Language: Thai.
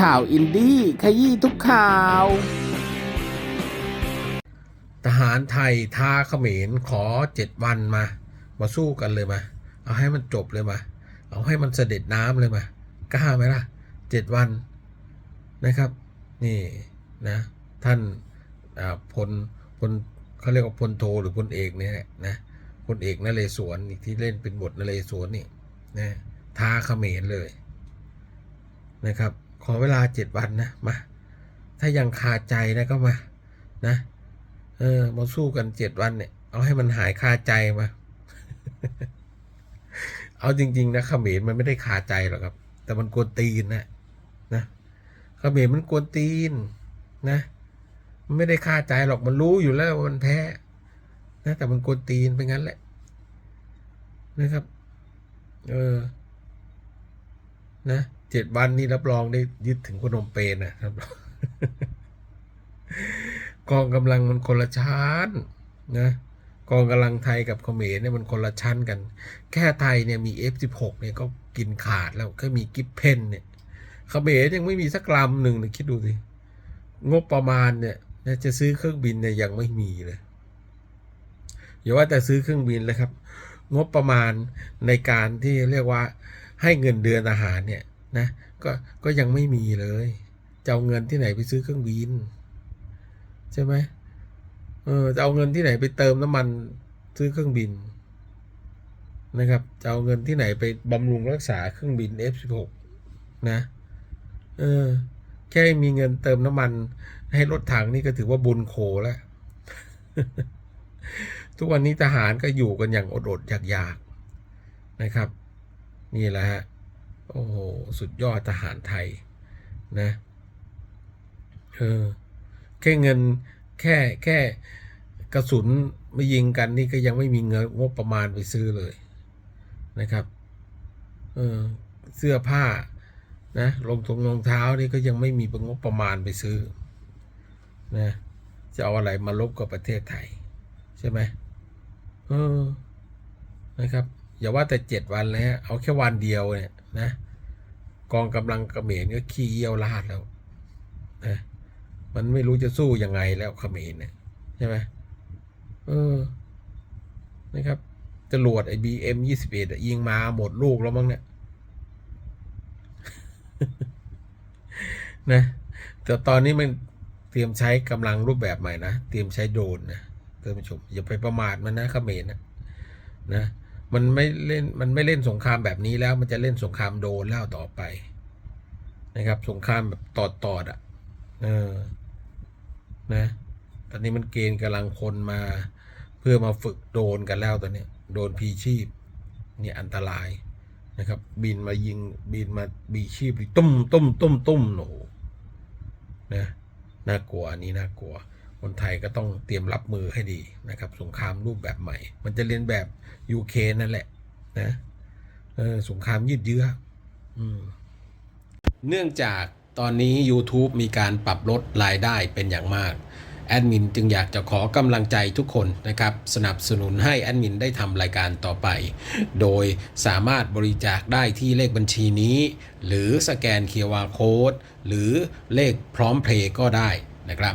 ข่าวอินดี้ขยี้ทุกข่าว ทหารไทยท้าเขมรขอเจ็ดวันมา มาสู้กันเลยมา เอาให้มันจบเลยมา เอาให้มันเสด็จน้ำเลยมากล้าไหมล่ะเจ็ดวันนะครับ นี่นะท่านพลพลเขาเรียกว่าพลโทหรือพลเอกเนี่ยนะพลเอกนเรศวรนี่ที่เล่นเป็นบทนเรศวรนี่นะท้าเขมรเลยนะครับ ขอเวลาเจ็ดวันนะมาถ้ายังคาใจนะก็มานะ เออมาสู้กันเจ็ดวันเนี่ย เอาให้มันหายคาใจมา เอาจริง ๆ นะเขมรมันไม่ได้คาใจหรอกครับ แต่มันกวนตีนนะนะเขมรมันกวนตีนนะมันไม่ได้คาใจหรอกมันรู้อยู่แล้วว่ามันแพ้นะแต่มันกวนตีนไปงั้นแหละนะครับ เออ นะ เจ็ดวันนี้รับรองได้ยึดถึงพนมเปญนะครับกองกำลังมันคนละชั้นนะกองกำลังไทยกับเขมรเนี่ยมันคนละชั้นกัน แค่ไทยเนี่ยมี F16 เนี่ยก็กินขาดแล้วแค่มีกิฟเพนเนี่ยเขมรยังไม่มีสักลำหนึ่งเลยคิดดูสิงบประมาณเนี่ยจะซื้อเครื่องบินเนี่ยยังไม่มีเลยอย่าว่าแต่ซื้อเครื่องบินเลยครับ งบประมาณในการที่เรียกว่าให้เงินเดือนอาหารเนี่ย นะก็ก็ยังไม่มีเลยจะเอาเงินที่ไหนไปซื้อเครื่องบินใช่ไหมเออจะเอาเงินที่ไหนไปเติมน้ำมันซื้อเครื่องบินนะครับจะเอาเงินที่ไหนไปบำรุงรักษาเครื่องบิน F16 นะเออแค่มีเงินเติมน้ำมัน ให้รถถังนี่ก็ถือว่าบุญโขแล้วทุกวันนี้ทหารก็อยู่กันอย่างอดๆอยากๆนะครับ นี่แหละฮะ โอ้โห สุดยอดทหารไทยนะเออแค่เงินแค่แค่กระสุนไม่ยิงกันนี่ก็ยังไม่มีเงินงบประมาณไปซื้อเลยนะครับเออเสื้อผ้านะรองทงรองเท้านี่ก็ยังไม่มีงบประมาณไปซื้อนะจะเอาอะไรมาลบกับประเทศไทย ใช่ไหมเออนะครับ อย่าว่าแต่เจ็ดวันเลยฮะเอาแค่วันเดียวเนี่ย นะกองกำลังเขมรก็ขี้เยี่ยวลาดแล้วนะมันไม่รู้จะสู้ยังไงแล้วเขมรเนี่ยใช่ไหมเออนะครับจรวดไอ้บีเอ็มยี่สิบเอ็ดยิงมาหมดลูกแล้วมั้งเนี่ยนะแต่ตอนนี้มันเตรียมใช้กำลังรูปแบบใหม่นะ เตรียมใช้โดรนนะท่านผู้ชมอย่าไปประมาทมันนะเขมรนะนะ มันไม่เล่นมันไม่เล่นสงครามแบบนี้แล้ว มันจะเล่นสงครามโดนแล้วต่อไป นะครับ สงครามแบบตอดตอดๆอะเออนะ ตอนนี้มันเกณฑ์กำลังคนมา เพื่อมาฝึกโดนกันแล้วตอนนี้โดนพีชีพ เนี่ยอันตรายนะครับ บินมายิงบินมาบีชีพตุ้มตุ้มตุ้มตุ้มโหนูนะน่ากลัวอันนี้น่ากลัว คนไทยก็ต้องเตรียมรับมือให้ดีนะครับ สงครามรูปแบบใหม่ มันจะเรียนแบบยูเคนั่นแหละนะเออสงครามยืดเยื้ออเนื่องจากตอนนี้ YouTube มีการปรับลดรายได้เป็นอย่างมาก แอดมินจึงอยากจะขอกำลังใจทุกคนนะครับ สนับสนุนให้แอดมินได้ทำรายการต่อไป โดยสามารถบริจาคได้ที่เลขบัญชีนี้ หรือสแกน QR Code หรือเลขพร้อมเพลย์ก็ได้นะครับ